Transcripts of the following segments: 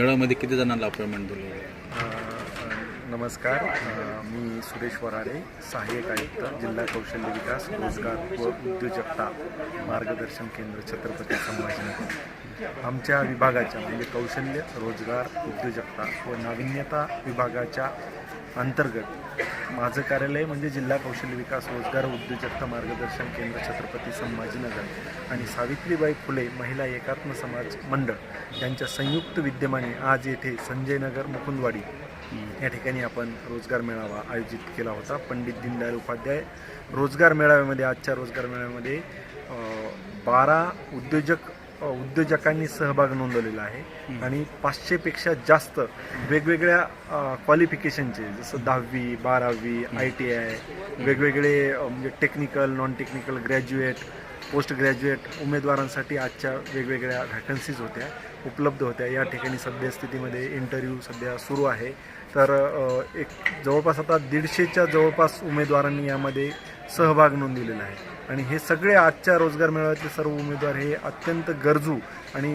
मेळाव्यामध्ये किती जणांना अपॉइंटमेंट दिलं? नमस्कार. अ, मी सुरेश वराडे सहाय्यक आयुक्त जिल्हा कौशल्य विकास रोजगार व उद्योजकता मार्गदर्शन केंद्र छत्रपती संभाजीनगर आमच्या विभागाच्या म्हणजे कौशल्य रोजगार उद्योजकता व नाविन्यता विभागाच्या अंतर्गत. माझं कार्यालय म्हणजे जिल्हा कौशल्य विकास रोजगार उद्योजकता मार्गदर्शन केंद्र छत्रपती संभाजीनगर आणि सावित्रीबाई फुले महिला एकात्म समाज मंडळ यांच्या संयुक्त विद्यमाने आज येथे संजयनगर मुकुंदवाडी या ठिकाणी आपण रोजगार मेळावा आयोजित केला होता. पंडित दीनदयाल उपाध्याय रोजगार मेळाव्यामध्ये आजच्या रोजगार मेळाव्यामध्ये बारा उद्योजक उद्योजकांनी सहभाग नोंदवलेला आहे. आणि पाचशेपेक्षा जास्त वेगवेगळ्या क्वालिफिकेशनचे जसं दहावी बारावी आय टी आय वेगवेगळे म्हणजे technical non technical graduate post graduate उमेदवारांसाठी आजच्या वेगवेगळ्या व्हॅकन्सीज होत्या उपलब्ध होत्या. या ठिकाणी सद्यस्थितीमध्ये इंटरव्ह्यू सध्या सुरू आहे. तर एक जवळपास आता दीडशेच्या जवळपास उमेदवारांनी यामध्ये सहभाग नोंदवलेला आहे. आणि हे सगळे आजच्या रोजगार मेळाव्यातले सर्व उमेदवार हे अत्यंत गरजू आणि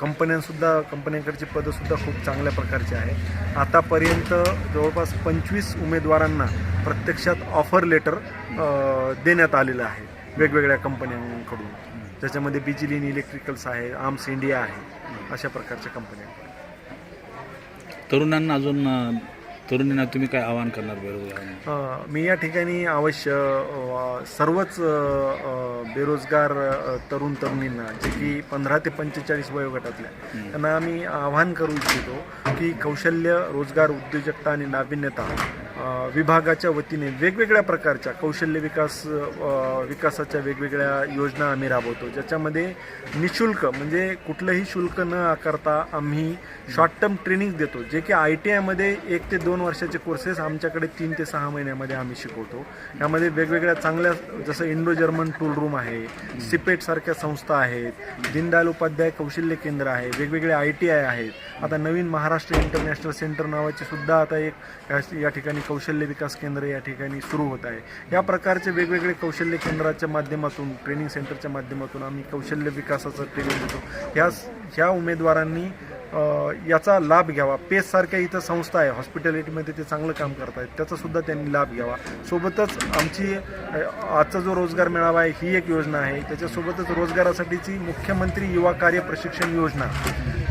कंपन्यांसुद्धा कंपन्यांकडची पदंसुद्धा खूप चांगल्या प्रकारची आहे. आतापर्यंत जवळपास पंचवीस उमेदवारांना प्रत्यक्षात ऑफर लेटर देण्यात आलेलं आहे. वेगवेगळ्या कंपन्यांकडून. त्याच्यामध्ये बिजिलीन इलेक्ट्रिकल्स आहे आर्म्स इंडिया आहे अशा प्रकारच्या कंपन्या तरुणांना अजून तरुणींना तुम्ही काय आवाहन करणार बेरोजगारांना अ, मी या ठिकाणी अवश्य अ, सर्वच अ, अ, बेरोजगार अ, तरुण तरुणींना जे की पंधरा ते पंचेचाळीस वयोगटातल्या त्यांना आम्ही आवाहन करू इच्छितो की कौशल्य रोजगार उद्योजकता आणि नाविन्यता विभागाच्या वतीने वेगवेगळ्या प्रकारच्या कौशल्य विकास विकासाच्या वेगवेगळ्या योजना आम्ही राबवतो. ज्याच्यामध्ये निशुल्क म्हणजे कुठलंही शुल्क न आकारता आम्ही शॉर्ट टर्म ट्रेनिंग देतो जे की आय टी आयमध्ये एक ते दोन वर्षाचे कोर्सेस आमच्याकडे तीन ते सहा महिन्यामध्ये आम्ही शिकवतो. यामध्ये वेगवेगळ्या चांगल्या जसं इंडो जर्मन टूल रूम आहे सिपेटसारख्या संस्था आहेत दीनदयाल उपाध्याय कौशल्य केंद्र आहे वेगवेगळे आय टी आय आहेत. आता नवीन महाराष्ट्र इंटरनॅशनल सेंटर नावाचे सुद्धा आता एक या ठिकाणी कौशल्य विकास केंद्र या ठिकाणी सुरू होत आहे. या प्रकारचे वेगवेगळे कौशल्य केंद्राच्या माध्यमातून ट्रेनिंग सेंटरच्या माध्यमातून आम्ही कौशल्य विकासाचं ट्रेनिंग देतो. ह्या ह्या उमेदवारांनी याचा लाभ घ्यावा. पेससारख्या इथं संस्था आहे हॉस्पिटॅलिटीमध्ये ते चांगलं काम करत आहेत त्याचासुद्धा त्यांनी लाभ घ्यावा. सोबतच आमची आजचा जो रोजगार मेळावा आहे ही एक योजना आहे. त्याच्यासोबतच रोजगारासाठीची मुख्यमंत्री युवा कार्य प्रशिक्षण योजना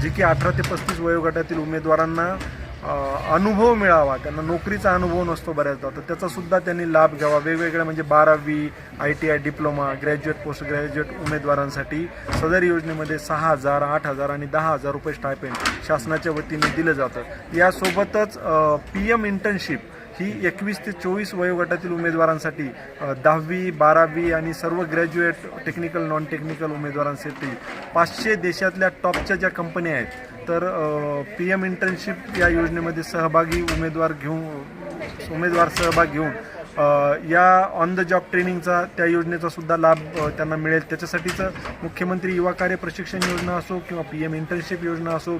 जी की अठरा ते पस्तीस वयोगटातील उमेदवारांना अनुभव मिळावा. त्यांना नोकरीचा अनुभव नसतो बऱ्याचदा. तर त्याचा सुद्धा त्यांनी लाभ घ्यावा. वेगवेगळ्या म्हणजे बारावी I T I diploma graduate post graduate उमेदवारांसाठी सदर योजनेमध्ये सहा हजार आठ हजार आणि दहा हजार रुपये स्टायपेंड शासनाच्या वतीने दिलं जातं यासोबतच पी एम इंटर्नशिप ही एकवीस ते चोवीस वयोगटातील उमेदवारांसाठी दहावी बारावी आणि सर्व ग्रॅज्युएट टेक्निकल नॉन टेक्निकल उमेदवारांसाठी पाचशे देशातल्या टॉपच्या ज्या कंपन्या आहेत तर पी एम इंटर्नशिप या योजनेमध्ये सहभागी उमेदवार घेऊन उमेदवार सहभाग घेऊन या ऑन द जॉब ट्रेनिंगचा त्या योजनेचा सुद्धा लाभ त्यांना मिळेल. त्याच्यासाठीचं मुख्यमंत्री युवा कार्य प्रशिक्षण योजना असो किंवा पी एम इंटर्नशिप योजना असो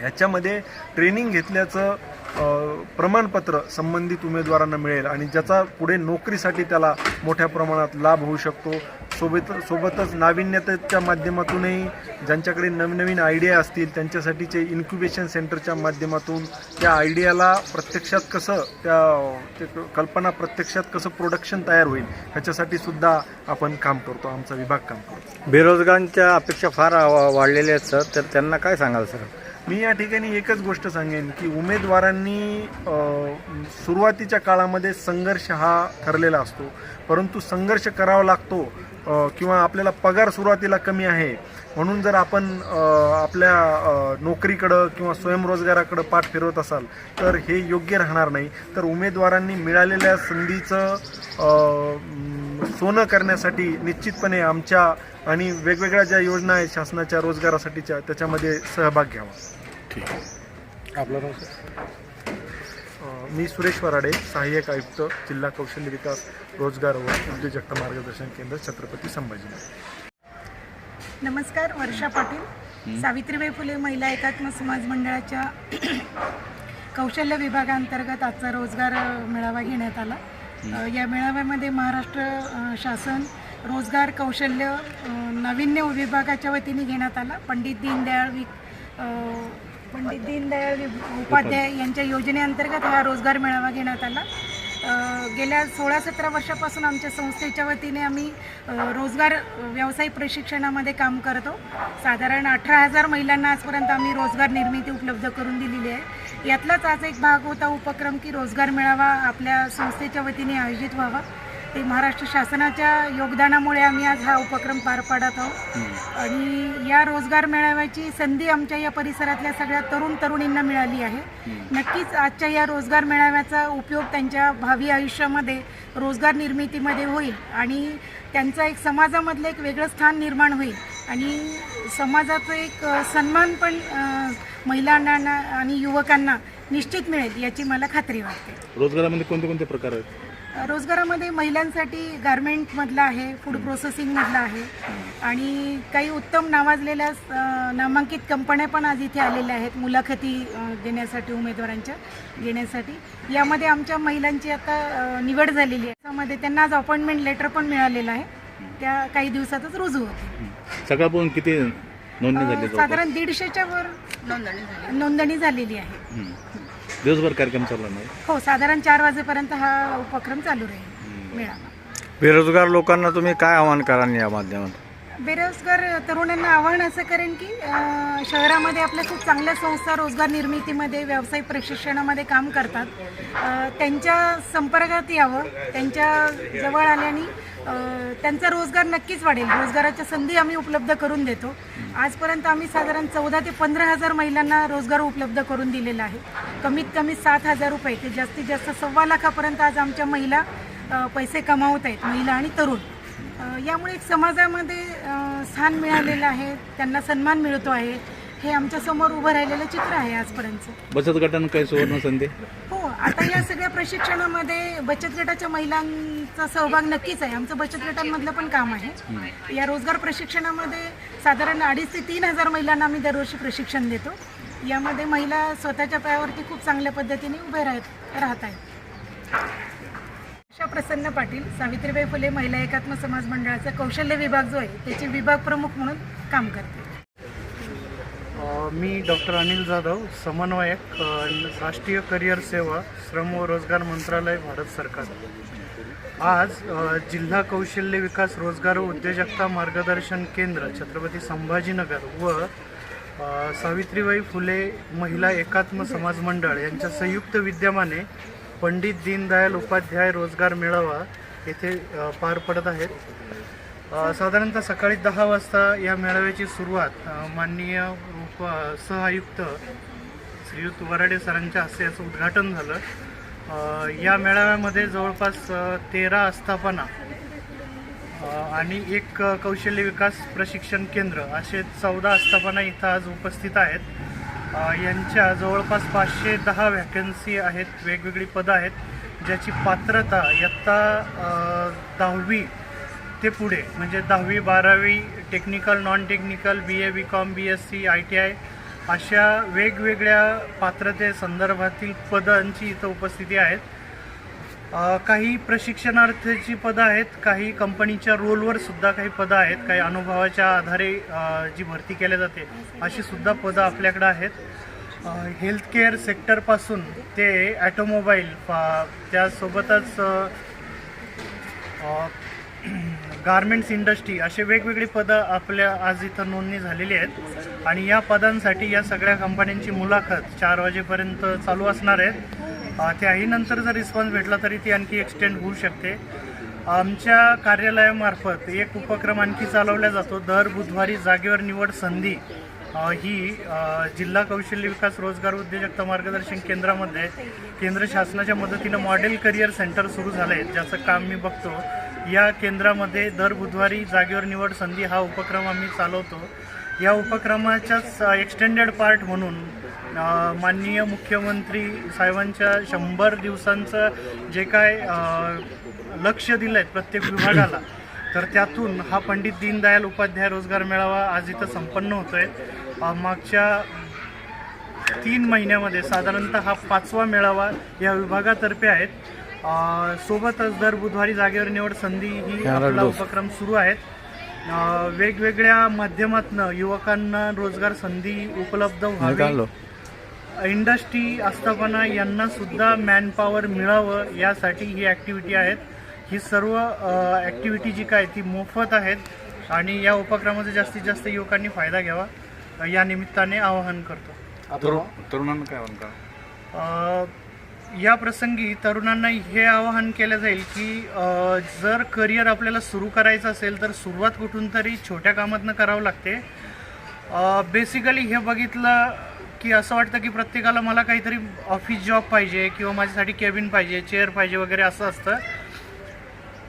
ह्याच्यामध्ये ट्रेनिंग घेतल्याचं प्रमाणपत्र संबंधित उमेदवारांना मिळेल आणि ज्याचा पुढे नोकरीसाठी त्याला मोठ्या प्रमाणात लाभ होऊ शकतो. सोबत सोबतच नाविन्यतेच्या माध्यमातूनही ज्यांच्याकडे नवनवीन आयडिया असतील त्यांच्यासाठीचे इन्क्युबेशन सेंटरच्या माध्यमातून त्या आयडियाला प्रत्यक्षात कसं त्या ते कल्पना प्रत्यक्षात कसं प्रोडक्शन तयार होईल ह्याच्यासाठी सुद्धा आपण काम करतो आमचा विभाग काम करतो. बेरोजगारांच्या अपेक्षा फार वाढलेल्या आहेत सर. तर त्यांना काय सांगाल सर? मी या ठिकाणी एकच गोष्ट सांगेन की उमेदवारांनी सुरुवातीच्या काळामध्ये संघर्ष हा ठरलेला असतो. परंतु संघर्ष करावा लागतो किंवा आपल्याला पगार सुरुवातीला कमी आहे. म्हणून जर आपण आपल्या नोकरीकडं किंवा स्वयंरोजगाराकडं पाठ फिरवत असाल तर हे योग्य राहणार नाही. तर उमेदवारांनी मिळालेल्या संधीचं सोनं करण्यासाठी निश्चितपणे आमच्या आणि वेगवेगळ्या ज्या योजना आहेत शासनाच्या रोजगारासाठीच्या त्याच्यामध्ये सहभाग घ्यावा. ठीक आहे. आपलं नाव सर मी सुरेश वराडे सहाय्यक आयुक्त जिल्हा कौशल्य विकास रोजगार व उद्योजकता मार्गदर्शन केंद्र छत्रपती संभाजीनगर. नमस्कार वर्षा पाटील. सावित्रीबाई फुले महिला एकात्म समाज मंडळाच्या कौशल्य विभागांतर्गत आजचा रोजगार मेळावा घेण्यात आला. या मेळाव्यामध्ये महाराष्ट्र शासन रोजगार कौशल्य नाविन्य विभागाच्या वतीने घेण्यात आला. पंडित दीनदयाळ वि पंडित दीनदयाळ उपाध्याय यांच्या योजनेअंतर्गत हा रोजगार मेळावा घेण्यात आला. गेल्या सोळा सतरा वर्षापासून आमच्या संस्थेच्या वतीने आम्ही रोजगार व्यावसायिक प्रशिक्षणामध्ये काम करतो. साधारण अठरा हजार महिलांना आजपर्यंत आम्ही रोजगार निर्मिती उपलब्ध करून दिलेली आहे. यातलाच आज एक भाग होता उपक्रम की रोजगार मेळावा आपल्या संस्थेच्या वतीने आयोजित व्हावा. ते महाराष्ट्र शासनाच्या योगदानामुळे आम्ही आज हा उपक्रम पार पाडत आहोत. आणि या रोजगार मेळाव्याची संधी आमच्या या परिसरातल्या सगळ्या तरुण तरुणींना मिळाली आहे. नक्कीच आजच्या या रोजगार मेळाव्याचा उपयोग त्यांच्या भावी आयुष्यामध्ये रोजगार निर्मितीमध्ये होईल आणि त्यांचा एक समाजामधलं एक वेगळं स्थान निर्माण होईल. आणि समाजाचं एक सन्मान पण महिलांना आणि युवकांना निश्चित मिळेल याची मला खात्री वाटते. रोजगारामध्ये कोणते कोणते प्रकार आहेत? रोजगारामध्ये महिलांसाठी गारमेंटमधला आहे फूड प्रोसेसिंगमधला आहे. आणि काही उत्तम नावाजलेल्या नामांकित कंपन्या पण आज इथे आलेल्या आहेत मुलाखती देण्यासाठी उमेदवारांच्या घेण्यासाठी यामध्ये आमच्या महिलांची आता निवड झालेली आहे. त्यामध्ये त्यांना आज अपॉइंटमेंट लेटर पण मिळालेलं आहे. त्या काही दिवसातच रुजू होते सकाळपासून किती नोंदणी झाली? साधारण दीडशेच्या वर नोंदणी झालेली आहे. दिवसभर कार्यक्रम चालला नाही? हो साधारण चार वाजेपर्यंत हा उपक्रम चालू राहील मेळावा. बेरोजगार लोकांना तुम्ही काय आवाहन कराल या माध्यमातून बेरोजगार तरुणांना आव्हान असं करेन की अ, शहरामध्ये आपल्या खूप चांगल्या संस्था रोजगार निर्मितीमध्ये व्यावसायिक प्रशिक्षणामध्ये काम करतात. अ, त्यांच्या संपर्कात यावं त्यांच्या जवळ आल्याने अ, त्यांचा रोजगार नक्कीच वाढेल. रोजगाराच्या संधी आम्ही उपलब्ध करून देतो. आजपर्यंत आम्ही साधारण चौदा ते पंधरा हजार महिलांना रोजगार उपलब्ध करून दिलेला आहे. कमीत कमी सात हजार रुपये ते जास्तीत जास्त सव्वा लाखापर्यंत आज आमच्या महिला पैसे कमावत आहेत महिला आणि तरुण. यामुळे एक समाजामध्ये स्थान मिळालेलं आहे त्यांना सन्मान मिळतो आहे. हे आमच्यासमोर उभं राहिलेलं चित्र आहे आजपर्यंतचं बचत गटांना काही सुवर्ण संधी? हो आता या सगळ्या प्रशिक्षणामध्ये बचत गटाच्या महिलांचा सहभाग नक्कीच आहे. आमचं बचत गटांमधलं पण काम आहे. या रोजगार प्रशिक्षणामध्ये साधारण अडीच ते तीन हजार महिलांना आम्ही दरवर्षी प्रशिक्षण देतो. यामध्ये महिला स्वतःच्या पायावरती खूप चांगल्या पद्धतीने उभे राहत राहत आहेत. आशा प्रसन्न पाटील सावित्रीबाई फुले महिला एकात्म समाज मंडळाचा कौशल्य विभाग जो आहे त्याचे विभाग प्रमुख म्हणून काम करते. मी डॉक्टर अनिल जाधव समन्वयक राष्ट्रीय करिअर सेवा श्रम व रोजगार मंत्रालय भारत सरकार. आज जिल्हा कौशल्य विकास रोजगार व उद्योजकता मार्गदर्शन केंद्र छत्रपती संभाजीनगर व सावित्रीबाई फुले महिला एकात्म समाज मंडळ यांच्या संयुक्त विद्यमाने पंडित दीनदयाल उपाध्याय रोजगार मेळावा येथे पार पडत आहेत. साधारणतः सकाळी दहा वाजता या मेळाव्याची सुरुवात माननीय उप सहआयुक्त श्रीयुत वराडे सरांच्या हस्ते याचं उद्घाटन झालं. या मेळाव्यामध्ये जवळपास तेरा आस्थापना आणि एक कौशल्य विकास प्रशिक्षण केंद्र असे चौदा आस्थापना इथं आज उपस्थित आहेत. यांच्या जवळपास पाचशे दहा व्हॅकन्सी आहेत वेगवेगळी पदं आहेत ज्याची पात्रता इयत्ता दहावी ते पुढे म्हणजे दहावी बारावी technical non technical B A B com B S C I T I अशा वेगवेगळ्या पात्रते संदर्भातील पदांची इथं उपस्थिती आहेत. काही प्रशिक्षणार्थीची पदं आहेत काही कंपनीच्या रोलवर सुद्धा काही पदं आहेत काही अनुभवाच्या आधारे जी भरती केल्या जाते अशी सुद्धा पदं आपल्याकडं आहेत. हेल्थ केअर सेक्टरपासून ते ॲटोमोबाईल त्यासोबतच गारमेंट्स इंडस्ट्री असे वेगवेगळी पदं आपल्या आज इथं नोंदणी झालेली आहेत. आणि या पदांसाठी या सगळ्या कंपन्यांची मुलाखत चार वाजेपर्यंत चालू असणार आहेत. अ, त्याही नंतर जर रिस्पॉन्स भेटला तरी ती आणखी एक्सटेंड होऊ शकते. आमच्या कार्यालयामार्फत एक उपक्रम आणखी चालवला जातो. दर बुधवारी जागेवर निवड संधी ही जिल्हा कौशल्य विकास रोजगार उद्योजकता मार्गदर्शन केंद्रामध्ये केंद्र शासनाच्या मदतीनं मॉडेल करिअर सेंटर सुरू झालं आहे ज्याचं काम मी बघतो. या केंद्रामध्ये दर बुधवारी जागेवर निवड संधी हा उपक्रम आम्ही चालवतो. या उपक्रमाच्याच एक्सटेंडेड पार्ट म्हणून माननीय मुख्यमंत्री साहेबांच्या शंभर दिवसांचं जे काय लक्ष दिलं आहे प्रत्येक विभागाला तर त्यातून हा पंडित दीनदयाल उपाध्याय रोजगार मेळावा आज इथं संपन्न होतोय. आहे मागच्या तीन महिन्यामध्ये साधारणतः हा पाचवा मेळावा या विभागातर्फे आहेत. सोबतच दर बुधवारी जागेवर निवड संधी ही आपला. उपक्रम सुरू आहेत. वेगवेगळ्या माध्यमातनं युवकांना रोजगार संधी उपलब्ध व्हावी. इंडस्ट्री आस्थापना यांना सुद्धा मॅनपॉवर मिळावं यासाठी ही ॲक्टिव्हिटी आहेत. ही सर्व ॲक्टिव्हिटी जी काय ती मोफत आहेत आणि या उपक्रमाचा जास्तीत जास्त युवकांनी फायदा घ्यावा या निमित्ताने आवाहन करतो. तरुण- तरुणांना काय अ, या प्रसंगी तरुणांना हे आवाहन केलं जाईल की जर करिअर आपल्याला सुरू करायचं असेल तर सुरुवात कुठून तरी छोट्या कामातनं करावं लागते. बेसिकली हे बघितलं की असं वाटतं की प्रत्येकाला मला काहीतरी ऑफिस जॉब पाहिजे किंवा माझ्यासाठी केबिन पाहिजे चेअर पाहिजे वगैरे असं असतं.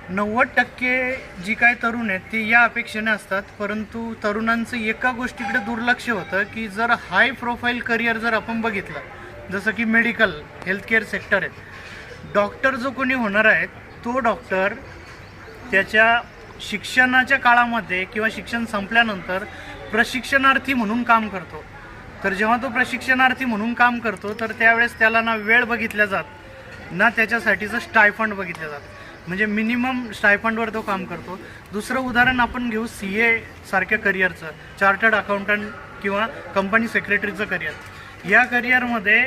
नव्वद टक्के जी काय तरुण आहेत ते या अपेक्षेने असतात. परंतु तरुणांचं एका गोष्टीकडे दुर्लक्ष होतं की जर हाय प्रोफाईल करिअर जर आपण बघितलं जसं की मेडिकल हेल्थकेअर सेक्टर आहेत. डॉक्टर जो कोणी होणार आहे तो डॉक्टर त्याच्या शिक्षणाच्या काळामध्ये किंवा शिक्षण संपल्यानंतर प्रशिक्षणार्थी म्हणून काम करतो. तर जेव्हा तो प्रशिक्षणार्थी म्हणून काम करतो तर त्यावेळेस त्याला ना वेळ बघितल्या जात ना त्याच्यासाठीचं स्टायफंड बघितलं जात. म्हणजे मिनिमम स्टायफंडवर तो काम करतो. दुसरं उदाहरण आपण घेऊ सी ए सारख्या करिअरचं चार्टर्ड अकाउंटंट किंवा कंपनी सेक्रेटरीचं करिअर या करिअरमध्ये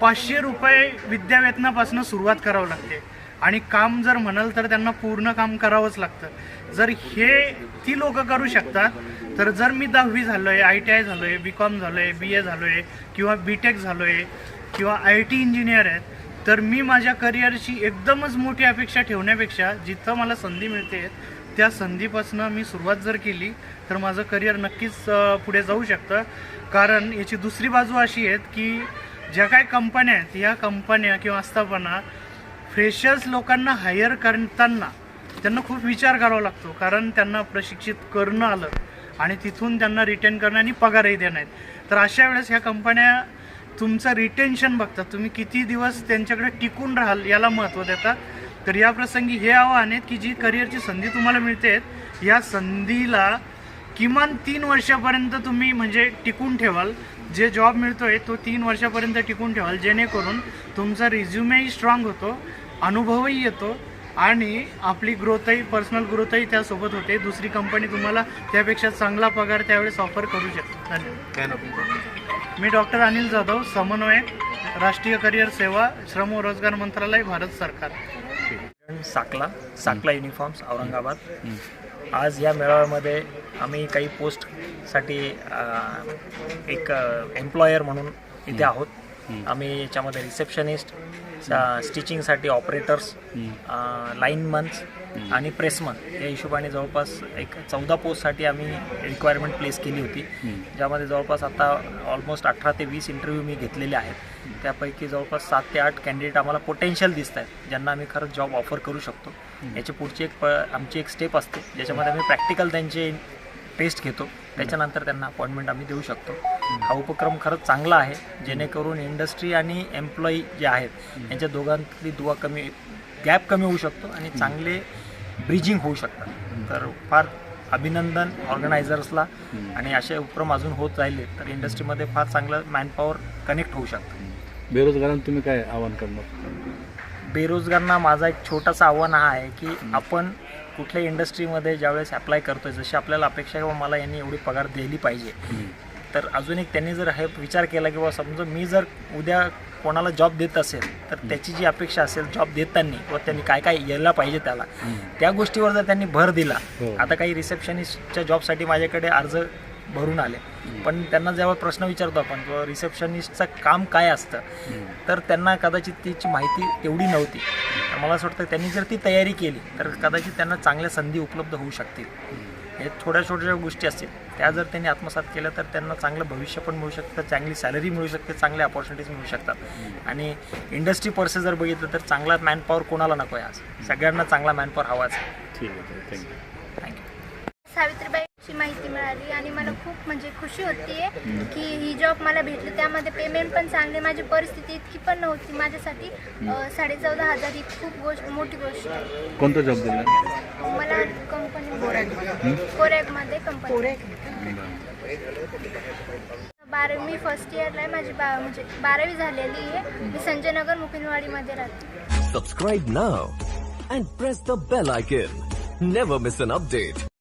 पाचशे रुपये विद्यावेतनापासून सुरुवात करावं लागते. आणि काम जर म्हणाल तर त्यांना पूर्ण काम करावंच लागतं. जर हे ती लोक करू शकतात तर जर मी दहावी झालो आहे आय टी आय झालो आहे बी कॉम झालो आहे बी ए झालो आहे किंवा बी टेक झालो आहे किंवा आय टी इंजिनियर आहेत तर मी माझ्या करिअरची एकदमच मोठी अपेक्षा ठेवण्यापेक्षा जिथं मला संधी मिळते त्या संधीपासून मी सुरुवात जर केली तर माझं करिअर नक्कीच पुढे जाऊ शकतं. कारण याची दुसरी बाजू अशी आहेत की ज्या काही कंपन्या आहेत या कंपन्या किंवा आस्थापना फ्रेशर्स लोकांना हायर करताना त्यांना खूप विचार करावा लागतो. कारण त्यांना प्रशिक्षित करणं आलं आणि तिथून त्यांना रिटेन करणं आणि पगारही देणं आहेत. तर अशा वेळेस ह्या कंपन्या तुमचं रिटेन्शन बघतात. तुम्ही किती दिवस त्यांच्याकडे टिकून राहाल याला महत्त्व देतात. तर या प्रसंगी हे आव्हान आहेत की जी करिअरची संधी तुम्हाला मिळते या संधीला किमान तीन वर्षापर्यंत तुम्ही म्हणजे टिकून ठेवाल. जे जॉब मिळतोय तो तीन वर्षापर्यंत टिकून ठेवाल. जेणेकरून तुमचा रिझ्युमेही स्ट्रॉंग होतो अनुभवही येतो आणि आपली ग्रोथही पर्सनल ग्रोथही त्यासोबत होते. दुसरी कंपनी तुम्हाला त्यापेक्षा चांगला पगार त्यावेळेस ऑफर करू शकते. धन्यवाद. मी डॉक्टर अनिल जाधव समन्वयक. राष्ट्रीय करिअर सेवा श्रम व रोजगार मंत्रालय भारत सरकार. साकला साकला युनिफॉर्म्स औरंगाबाद. आज या मेळाव्यामध्ये आम्ही काही पोस्टसाठी एक एम्प्लॉयर म्हणून इथे आहोत. आम्ही याच्यामध्ये रिसेप्शनिस्ट स्टिचिंगसाठी ऑपरेटर्स लाईनमन्स आणि प्रेसमन या हिशोबाने जवळपास एक चौदा पोस्टसाठी आम्ही रिक्वायरमेंट प्लेस केली होती. ज्यामध्ये जवळपास आता ऑलमोस्ट अठरा ते वीस इंटरव्ह्यू मी घेतलेले आहेत. त्यापैकी जवळपास सात ते आठ कॅन्डिडेट आम्हाला पोटेन्शियल दिसत आहेत ज्यांना आम्ही खरंच जॉब ऑफर करू शकतो. याची पुढची एक प आमची एक स्टेप असते ज्याच्यामध्ये आम्ही प्रॅक्टिकल त्यांचे टेस्ट घेतो. त्याच्यानंतर त्यांना अपॉइंटमेंट आम्ही देऊ शकतो. हा उपक्रम खरंच चांगला आहे जेणेकरून इंडस्ट्री आणि एम्प्लॉई जे आहेत यांच्या दोघांतली दुवा कमी गॅप कमी होऊ शकतो आणि चांगले ब्रिजिंग होऊ शकतात. तर फार अभिनंदन ऑर्गनायझर्सला आणि असे उपक्रम अजून होत राहिले तर इंडस्ट्रीमध्ये फार चांगलं मॅनपॉवर कनेक्ट होऊ शकतं. बेरोजगारांना तुम्ही काय आव्हान करणार? बेरोजगारांना माझा एक छोटासा आव्हान हा आहे की आपण कुठल्या इंडस्ट्रीमध्ये ज्यावेळेस अप्लाय करतोय जशी आपल्याला अपेक्षा आहे की बाबा मला यांनी एवढी पगार दिली पाहिजे. तर अजून एक त्यांनी जर हे विचार केला की बाबा समजा मी जर उद्या कोणाला जॉब देत असेल तर त्याची जी अपेक्षा असेल जॉब देताना किंवा त्यांनी काय काय यायला पाहिजे त्याला त्या गोष्टीवर जर त्यांनी भर दिला हो. आता काही रिसेप्शनिस्टच्या जॉबसाठी माझ्याकडे अर्ज भरून आले. पण त्यांना जेव्हा प्रश्न विचारतो आपण किंवा रिसेप्शनिस्टचं काम काय असतं तर त्यांना कदाचित त्याची माहिती तेवढी नव्हती. तर मला असं वाटतं त्यांनी जर ती तयारी केली तर कदाचित त्यांना चांगल्या संधी उपलब्ध होऊ शकतील. हे थोड्या छोट्या गोष्टी असतील. त्या जर त्यांनी आत्मसात केल्या तर त्यांना चांगलं भविष्य पण मिळू शकतं चांगली सॅलरी मिळू शकते चांगल्या अपॉर्च्युनिटीज मिळू शकतात. आणि इंडस्ट्री पर्से जर बघितलं तर चांगला मॅनपॉवर कोणाला नको आहे आज? सगळ्यांना चांगला मॅनपॉवर हवाच आहे. ठीक आहे थँक्यू थँक्यू सावित्रीबाईची माहिती मिळाली आणि मला खूप म्हणजे खुशी होती की ही जॉब मला भेटली. त्यामध्ये पेमेंट पण चांगली माझी परिस्थिती इतकी पण नव्हती. माझ्यासाठी साडे चौदा हजार ही खूप गोष्ट मोठी गोष्ट आहे. कोणता जॉब दिला? मला कंपनी कोरॅकमध्ये कंपनी बारावी मी फर्स्ट इयरला आहे. माझी बा म्हणजे बारावी झालेली आहे. मी संजय नगर मुकिंदवाडीमध्ये राहते. Subscribe now and press the bell icon. Never miss an update.